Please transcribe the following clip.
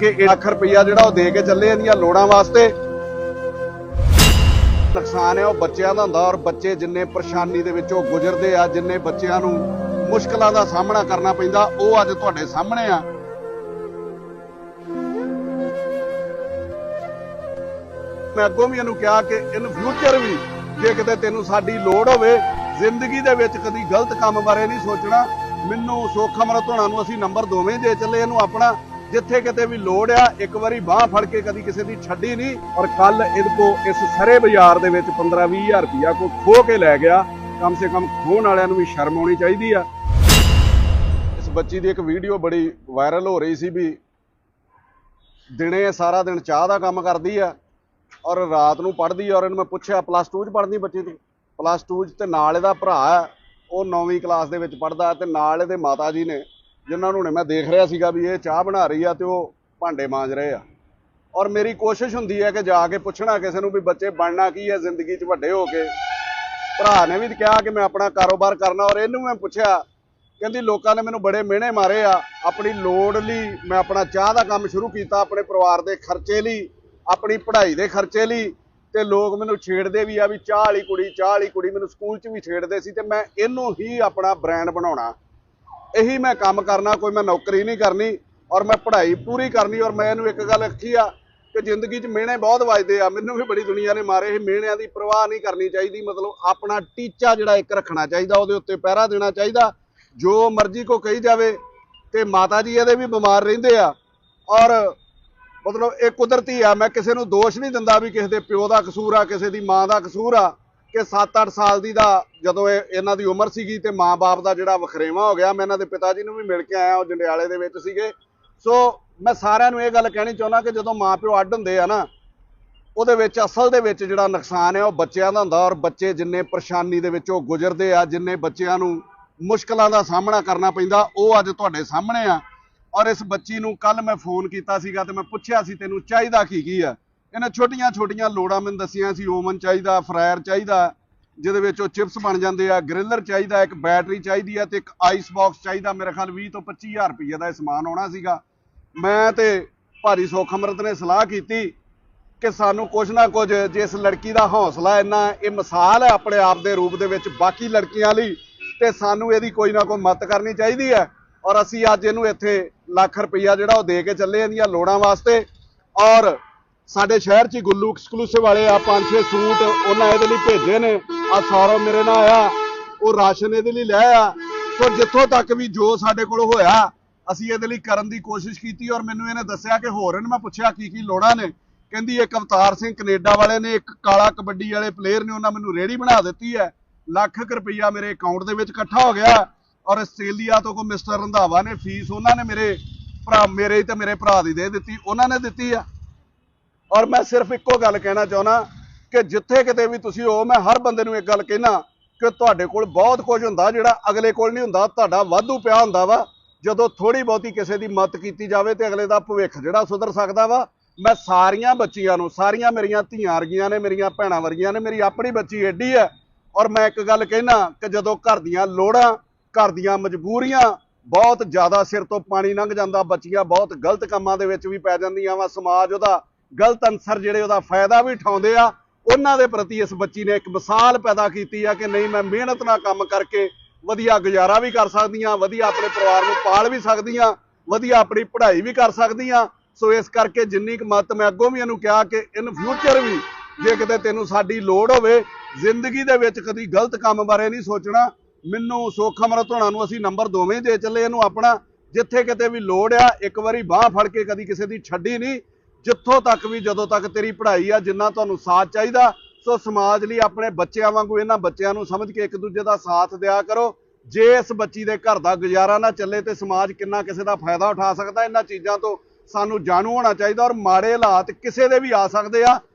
ਕਿ 1 ਲੱਖ ਰੁਪਈਆ ਜਿਹੜਾ ਉਹ ਦੇ ਕੇ ਚੱਲੇ ਇਹਦੀਆਂ ਲੋੜਾਂ ਵਾਸਤੇ। ਨੁਕਸਾਨ ਹੈ, ਉਹ ਬੱਚਿਆਂ ਦਾ ਹੁੰਦਾ ਔਰ ਬੱਚੇ ਜਿੰਨੇ ਪਰੇਸ਼ਾਨੀ ਦੇ ਵਿੱਚੋਂ ਗੁਜ਼ਰਦੇ ਆ, ਜਿੰਨੇ ਬੱਚਿਆਂ ਨੂੰ ਮੁਸ਼ਕਲਾਂ ਦਾ ਸਾਹਮਣਾ ਕਰਨਾ ਪੈਂਦਾ, ਉਹ ਅੱਜ ਤੁਹਾਡੇ ਸਾਹਮਣੇ ਆ। ਮੈਂ ਅੱਗੋਂ ਵੀ ਇਹਨੂੰ ਕਿਹਾ ਕਿ ਇਨ ਫਿਊਚਰ ਵੀ ਜੇ ਕਿਤੇ ਤੈਨੂੰ ਸਾਡੀ ਲੋੜ ਹੋਵੇ, ਜ਼ਿੰਦਗੀ ਦੇ ਵਿੱਚ ਕਦੀ ਗਲਤ ਕੰਮ ਬਾਰੇ ਨਹੀਂ ਸੋਚਣਾ, ਮੈਨੂੰ ਸੁੱਖ ਅਮਰਤ ਹੋਣਾ ਨੂੰ ਅਸੀਂ ਨੰਬਰ ਦੋਵੇਂ ਦੇ ਚੱਲੇ, ਇਹਨੂੰ ਆਪਣਾ ਜਿੱਥੇ ਕਿਤੇ ਵੀ ਲੋੜ ਆ, ਇੱਕ ਵਾਰੀ ਬਾਹ ਫੜ ਕੇ ਕਦੀ ਕਿਸੇ ਦੀ ਛੱਡੀ ਨਹੀਂ ਔਰ ਕੱਲ ਇਹਦੇ ਕੋ ਇਸ ਸਰੇ ਬਾਜ਼ਾਰ ਦੇ ਵਿੱਚ 15 20000 ਰੁਪਇਆ ਕੋ ਖੋ ਕੇ ਲੈ ਗਿਆ, ਕਮ ਸੇ ਕਮ ਖੋਣ ਵਾਲਿਆਂ ਨੂੰ ਵੀ ਸ਼ਰਮ ਆਉਣੀ ਚਾਹੀਦੀ ਆ। ਇਸ ਬੱਚੀ ਦੀ ਇੱਕ ਵੀਡੀਓ ਬੜੀ ਵਾਇਰਲ ਹੋ ਰਹੀ ਸੀ ਵੀ ਦਿਨੇ ਸਾਰਾ ਦਿਨ ਚਾਹ ਦਾ ਕੰਮ ਕਰਦੀ ਆ ਔਰ ਰਾਤ ਨੂੰ ਪੜ੍ਹਦੀ ਔਰ ਇਹਨੂੰ ਮੈਂ ਪੁੱਛਿਆ ਪਲੱਸ 2 ਚ ਪੜ੍ਹਦੀ ਬੱਚੀ ਤੂੰ? ਪਲੱਸ 2 ਚ ਤੇ ਨਾਲ ਇਹਦਾ ਭਰਾ ਹੈ ਉਹ 9ਵੀਂ ਕਲਾਸ ਦੇ ਵਿੱਚ ਪੜ੍ਹਦਾ ਤੇ ਨਾਲ ਇਹਦੇ ਮਾਤਾ ਜੀ ਨੇ ਜਿਨ੍ਹਾਂ ਨੂੰ ਨੇ ਮੈਂ ਦੇਖ ਰਿਹਾ ਸੀਗਾ ਵੀ ਇਹ ਚਾਹ ਬਣਾ ਰਹੀ ਆ ਤੇ ਉਹ ਭਾਂਡੇ ਮਾਂਜ ਰਹੇ ਆ। ਔਰ ਮੇਰੀ ਕੋਸ਼ਿਸ਼ ਹੁੰਦੀ ਹੈ ਕਿ ਜਾ ਕੇ ਪੁੱਛਣਾ ਕਿਸੇ ਨੂੰ ਵੀ ਬੱਚੇ ਬਣਨਾ ਕੀ ਹੈ, ਜ਼ਿੰਦਗੀ 'ਚ ਵੱਡੇ ਹੋ ਕੇ। ਭਰਾ ਨੇ ਵੀ ਕਿਹਾ ਕਿ ਮੈਂ ਆਪਣਾ ਕਾਰੋਬਾਰ ਕਰਨਾ ਔਰ ਇਹਨੂੰ ਮੈਂ ਪੁੱਛਿਆ, ਕਹਿੰਦੀ ਲੋਕਾਂ ਨੇ ਮੈਨੂੰ ਬੜੇ ਮਿਹਣੇ ਮਾਰੇ ਆ, ਆਪਣੀ ਲੋੜ ਲਈ ਮੈਂ ਆਪਣਾ ਚਾਹ ਦਾ ਕੰਮ ਸ਼ੁਰੂ ਕੀਤਾ ਆਪਣੇ ਪਰਿਵਾਰ ਦੇ ਖਰਚੇ ਲਈ, ਆਪਣੀ ਪੜ੍ਹਾਈ ਦੇ ਖਰਚੇ ਲਈ ਤੇ ਲੋਕ ਮੈਨੂੰ ਛੇੜਦੇ ਵੀ ਆ ਵੀ ਚਾਹ ਵਾਲੀ ਕੁੜੀ, ਚਾਹ ਵਾਲੀ ਕੁੜੀ ਮੈਨੂੰ ਸਕੂਲ 'ਚ ਵੀ ਛੇੜਦੇ ਸੀ ਤੇ ਮੈਂ ਇਹਨੂੰ ਹੀ ਆਪਣਾ ਬ੍ਰਾਂਡ ਬਣਾਉਣਾ। ਇਹੀ ਮੈਂ ਕੰਮ ਕਰਨਾ, ਕੋਈ ਮੈਂ ਨੌਕਰੀ ਨਹੀਂ ਕਰਨੀ ਔਰ ਮੈਂ ਪੜ੍ਹਾਈ ਪੂਰੀ ਕਰਨੀ ਔਰ ਮੈਂ ਇਹਨੂੰ ਇੱਕ ਗੱਲ ਆਖੀ ਆ ਕਿ ਜ਼ਿੰਦਗੀ 'ਚ ਮਿਹਣੇ ਬਹੁਤ ਵੱਜਦੇ ਆ, ਮੈਨੂੰ ਵੀ ਬੜੀ ਦੁਨੀਆ ਨੇ ਮਾਰੇ, ਇਹ ਮਿਹਣਿਆਂ ਦੀ ਪਰਵਾਹ ਨਹੀਂ ਕਰਨੀ ਚਾਹੀਦੀ, ਮਤਲਬ ਆਪਣਾ ਟੀਚਾ ਜਿਹੜਾ ਇੱਕ ਰੱਖਣਾ ਚਾਹੀਦਾ, ਉਹਦੇ ਉੱਤੇ ਪਹਿਰਾ ਦੇਣਾ ਚਾਹੀਦਾ, ਜੋ ਮਰਜ਼ੀ ਕੋ ਕਹੀ ਜਾਵੇ ਤੇ ਮਾਤਾ ਜੀ ਇਹਦੇ ਵੀ ਬਿਮਾਰ ਰਹਿੰਦੇ ਆ ਔਰ ਮਤਲਬ ਇਹ ਕੁਦਰਤੀ ਆ, ਮੈਂ ਕਿਸੇ ਨੂੰ ਦੋਸ਼ ਨਹੀਂ ਦਿੰਦਾ ਵੀ ਕਿਸੇ ਦੇ ਪਿਓ ਦਾ ਕਸੂਰ ਆ, ਕਿਸੇ ਦੀ ਮਾਂ ਦਾ ਕਸੂਰ ਆ ਕਿ 7-8 ਸਾਲ ਦੀ ਦਾ ਜਦੋਂ ਇਹ ਇਹਨਾਂ ਦੀ ਉਮਰ ਸੀਗੀ ਤੇ ਮਾਂ-ਬਾਪ ਦਾ ਜਿਹੜਾ ਵਖਰੇਵਾ ਹੋ ਗਿਆ, ਮੈਂ ਇਹਨਾਂ ਦੇ ਪਿਤਾ ਜੀ ਨੂੰ ਵੀ ਮਿਲ ਕੇ ਆਇਆ, ਉਹ ਜੰਡਿਆਲੇ ਦੇ ਵਿੱਚ ਸੀਗੇ। ਸੋ ਮੈਂ ਸਾਰਿਆਂ ਨੂੰ ਇਹ ਗੱਲ ਕਹਿਣੀ ਚਾਹੁੰਦਾ ਕਿ ਜਦੋਂ ਮਾਂ-ਪਿਓ ਅੱਡ ਹੁੰਦੇ ਆ ਨਾ, ਉਹਦੇ ਵਿੱਚ ਅਸਲ ਦੇ ਵਿੱਚ ਜਿਹੜਾ ਨੁਕਸਾਨ ਹੈ ਉਹ ਬੱਚਿਆਂ ਦਾ ਹੁੰਦਾ ਔਰ ਬੱਚੇ ਜਿੰਨੇ ਪਰੇਸ਼ਾਨੀ ਦੇ ਵਿੱਚੋਂ ਗੁਜ਼ਰਦੇ ਆ, ਜਿੰਨੇ ਬੱਚਿਆਂ ਨੂੰ ਮੁਸ਼ਕਲਾਂ ਦਾ ਸਾਹਮਣਾ ਕਰਨਾ ਪੈਂਦਾ, ਉਹ ਅੱਜ ਤੁਹਾਡੇ ਸਾਹਮਣੇ ਆ। ਔਰ ਇਸ ਬੱਚੀ ਨੂੰ ਕੱਲ ਮੈਂ ਫੋਨ ਕੀਤਾ ਸੀਗਾ ਤੇ ਮੈਂ ਪੁੱਛਿਆ ਸੀ, ਤੈਨੂੰ ਚਾਹੀਦਾ ਕੀ ਕੀ ਆ? ਇਹਨਾਂ ਛੋਟੀਆਂ ਛੋਟੀਆਂ ਲੋੜਾਂ ਮੈਨੂੰ ਦੱਸੀਆਂ ਸੀ, ਓਵਨ ਚਾਹੀਦਾ, ਫਰਾਇਰ ਚਾਹੀਦਾ, ਜਿਹਦੇ ਵਿੱਚ ਉਹ ਚਿਪਸ ਬਣ ਜਾਂਦੇ ਆ, ਗ੍ਰਿਲਰ ਚਾਹੀਦਾ, ਇੱਕ ਬੈਟਰੀ ਚਾਹੀਦੀ ਆ ਤੇ ਇੱਕ ਆਈਸ ਬਾਕਸ ਚਾਹੀਦਾ, ਮੇਰੇ ਖਿਆਲ 20 ਤੋਂ 25000 ਰੁਪਏ ਦਾ ਇਹ ਸਮਾਨ ਆਉਣਾ ਸੀਗਾ। ਮੈਂ ਤੇ ਭਾਰੀ ਸੁੱਖ ਅੰਮ੍ਰਿਤ ਨੇ ਸਲਾਹ ਕੀਤੀ ਕਿ ਸਾਨੂੰ ਕੁਝ ਨਾ ਕੁਝ ਜਿਸ ਲੜਕੀ ਦਾ ਹੌਸਲਾ ਇੰਨਾ, ਇਹ ਮਿਸਾਲ ਹੈ ਆਪਣੇ ਆਪ ਦੇ ਰੂਪ ਦੇ ਵਿੱਚ ਬਾਕੀ ਲੜਕੀਆਂ ਲਈ ਤੇ ਸਾਨੂੰ ਇਹਦੀ ਕੋਈ ਨਾ ਕੋਈ ਮਦਦ ਕਰਨੀ ਚਾਹੀਦੀ ਹੈ ਔਰ ਅਸੀਂ ਅੱਜ ਇਹਨੂੰ ਇੱਥੇ ਲੱਖ ਰੁਪਈਆ ਜਿਹੜਾ ਉਹ ਦੇ ਕੇ ਚੱਲੇ ਇਹਦੀਆਂ ਲੋੜਾਂ ਵਾਸਤੇ ਔਰ ਸਾਡੇ ਸ਼ਹਿਰ 'ਚ ਹੀ ਗੁੱਲੂ ਐਕਸਕਲੂਸਿਵ ਵਾਲੇ ਆ, ਪੰਜ ਛੇ ਸੂਟ ਉਹਨਾਂ ਇਹਦੇ ਲਈ ਭੇਜੇ ਨੇ। ਆ ਸਾਰਾ ਮੇਰੇ ਨਾਲ ਆਇਆ ਉਹ ਰਾਸ਼ਨ ਇਹਦੇ ਲਈ ਲੈ ਆ। ਸੋ ਜਿੱਥੋਂ ਤੱਕ ਵੀ ਜੋ ਸਾਡੇ ਕੋਲ ਹੋਇਆ, ਅਸੀਂ ਇਹਦੇ ਲਈ ਕਰਨ ਦੀ ਕੋਸ਼ਿਸ਼ ਕੀਤੀ ਔਰ ਮੈਨੂੰ ਇਹਨੇ ਦੱਸਿਆ ਕਿ ਹੋਰ ਇਹਨੂੰ ਮੈਂ ਪੁੱਛਿਆ ਕੀ ਕੀ ਲੋੜਾਂ ਨੇ। ਕਹਿੰਦੀ ਇੱਕ ਅਵਤਾਰ ਸਿੰਘ ਕੈਨੇਡਾ ਵਾਲੇ ਨੇ, ਇੱਕ ਕਾਲਾ ਕਬੱਡੀ ਵਾਲੇ ਪਲੇਅਰ ਨੇ, ਉਹਨਾਂ ਮੈਨੂੰ ਰੇੜੀ ਬਣਾ ਦਿੱਤੀ ਹੈ। ਲੱਖ ਕੁ ਰੁਪਈਆ ਮੇਰੇ ਅਕਾਊਂਟ ਦੇ ਵਿੱਚ ਇਕੱਠਾ ਹੋ ਗਿਆ ਔਰ ਆਸਟ੍ਰੇਲੀਆ ਤੋਂ ਕੋ ਮਿਸਟਰ ਰੰਧਾਵਾ ਨੇ ਫੀਸ ਉਹਨਾਂ ਨੇ ਮੇਰੇ ਭਰਾ, ਮੇਰੇ ਤੇ ਮੇਰੇ ਭਰਾ ਦੀ ਦੇ ਦਿੱਤੀ, ਉਹਨਾਂ ਨੇ ਦਿੱਤੀ ਆ। ਔਰ ਮੈਂ ਸਿਰਫ ਇੱਕੋ ਗੱਲ ਕਹਿਣਾ ਚਾਹੁੰਦਾ ਕਿ ਜਿੱਥੇ ਕਿਤੇ ਵੀ ਤੁਸੀਂ ਹੋ, ਮੈਂ ਹਰ ਬੰਦੇ ਨੂੰ ਇੱਕ ਗੱਲ ਕਹਿਣਾ ਕਿ ਤੁਹਾਡੇ ਕੋਲ ਬਹੁਤ ਕੁਝ ਹੁੰਦਾ ਜਿਹੜਾ ਅਗਲੇ ਕੋਲ ਨਹੀਂ ਹੁੰਦਾ, ਤੁਹਾਡਾ ਵਾਧੂ ਪਿਆ ਹੁੰਦਾ ਵਾ। ਜਦੋਂ ਥੋੜੀ ਬਹੁਤੀ ਕਿਸੇ ਦੀ ਮਦਦ ਕੀਤੀ ਜਾਵੇ ਤੇ ਅਗਲੇ ਦਾ ਭਵਿੱਖ ਜਿਹੜਾ ਸੁਧਰ ਸਕਦਾ ਵਾ। ਮੈਂ ਸਾਰੀਆਂ ਬੱਚੀਆਂ ਨੂੰ, ਸਾਰੀਆਂ ਮੇਰੀਆਂ ਧੀਆਂ ਵਰਗੀਆਂ ਨੇ, ਮੇਰੀਆਂ ਭੈਣਾਂ ਵਰਗੀਆਂ ਨੇ, ਮੇਰੀ ਆਪਣੀ ਬੱਚੀ ਏਡੀ ਹੈ। ਔਰ ਮੈਂ ਇੱਕ ਗੱਲ ਕਹਿਣਾ ਕਿ ਜਦੋਂ ਘਰ ਦੀਆਂ ਲੋੜਾਂ, ਘਰ ਦੀਆਂ ਮਜਬੂਰੀਆਂ ਬਹੁਤ ਜ਼ਿਆਦਾ ਸਿਰ ਤੋਂ ਪਾਣੀ ਲੰਘ ਜਾਂਦਾ, ਬੱਚੀਆਂ ਬਹੁਤ ਗਲਤ ਕੰਮਾਂ ਦੇ ਵਿੱਚ ਵੀ ਪੈ ਜਾਂਦੀਆਂ ਵਾ, ਸਮਾਜ ਉਹਦਾ ਗਲਤ ਅਨਸਰ ਜਿਹੜੇ ਉਹਦਾ ਫਾਇਦਾ ਵੀ ਉਠਾਉਂਦੇ ਆ, ਉਹਨਾਂ ਦੇ ਪ੍ਰਤੀ ਇਸ ਬੱਚੀ ਨੇ ਇੱਕ ਮਿਸਾਲ ਪੈਦਾ ਕੀਤੀ ਆ ਕਿ ਨਹੀਂ, ਮੈਂ ਮਿਹਨਤ ਨਾਲ ਕੰਮ ਕਰਕੇ ਵਧੀਆ ਗੁਜ਼ਾਰਾ ਵੀ ਕਰ ਸਕਦੀ ਸਕਦੀਆਂ, ਵਧੀਆ ਆਪਣੇ ਪਰਿਵਾਰ ਨੂੰ ਪਾਲ ਵੀ ਸਕਦੀ ਸਕਦੀਆਂ, ਵਧੀਆ ਆਪਣੀ ਪੜ੍ਹਾਈ ਵੀ ਕਰ ਸਕਦੀ ਸਕਦੀਆਂ। ਸੋ ਇਸ ਕਰਕੇ ਜਿੰਨੀ ਕੁ ਮਦਦ ਮੈਂ ਅੱਗੋਂ ਵੀ ਇਹਨੂੰ ਕਿਹਾ ਕਿ ਇਨ ਫਿਊਚਰ ਵੀ ਜੇ ਕਿਤੇ ਤੈਨੂੰ ਸਾਡੀ ਲੋੜ ਹੋਵੇ, ਜ਼ਿੰਦਗੀ ਦੇ ਵਿੱਚ ਕਦੀ ਗਲਤ ਕੰਮ ਬਾਰੇ ਨਹੀਂ ਸੋਚਣਾ, ਮੈਨੂੰ ਸੁੱਖ ਅਮਰਤ ਹੋਣਾ ਨੂੰ ਅਸੀਂ ਨੰਬਰ ਦੋਵੇਂ ਦੇ ਚੱਲੇ ਇਹਨੂੰ ਆਪਣਾ, ਜਿੱਥੇ ਕਿਤੇ ਵੀ ਲੋੜ ਆ, ਇੱਕ ਵਾਰੀ ਬਾਹ ਫੜ ਕੇ ਕਦੀ ਕਿਸੇ ਦੀ ਛੱਡੀ ਨਹੀਂ। ਜਿੱਥੋਂ ਤੱਕ ਵੀ ਜਦੋਂ ਤੱਕ ਤੇਰੀ ਪੜ੍ਹਾਈ ਆ, ਜਿੰਨਾ ਤੁਹਾਨੂੰ ਸਾਥ ਚਾਹੀਦਾ, ਸੋ ਸਮਾਜ ਲਈ ਆਪਣੇ ਬੱਚਿਆਂ ਵਾਂਗੂ, ਇਹਨਾਂ ਬੱਚਿਆਂ ਨੂੰ ਸਮਝ ਕੇ ਇੱਕ ਦੂਜੇ ਦਾ ਸਾਥ ਦਿਆ ਕਰੋ। ਜੇ ਇਸ ਬੱਚੀ ਦੇ ਘਰ ਦਾ ਗੁਜ਼ਾਰਾ ਨਾ ਚੱਲੇ ਤੇ ਸਮਾਜ ਕਿੰਨਾ ਕਿਸੇ ਦਾ ਫਾਇਦਾ ਉਠਾ ਸਕਦਾ, ਇਹਨਾਂ ਚੀਜ਼ਾਂ ਤੋਂ ਸਾਨੂੰ ਜਾਣੂ ਹੋਣਾ ਚਾਹੀਦਾ ਔਰ ਮਾੜੇ ਹਾਲਾਤ ਕਿਸੇ ਦੇ ਵੀ ਆ ਸਕਦੇ ਆ।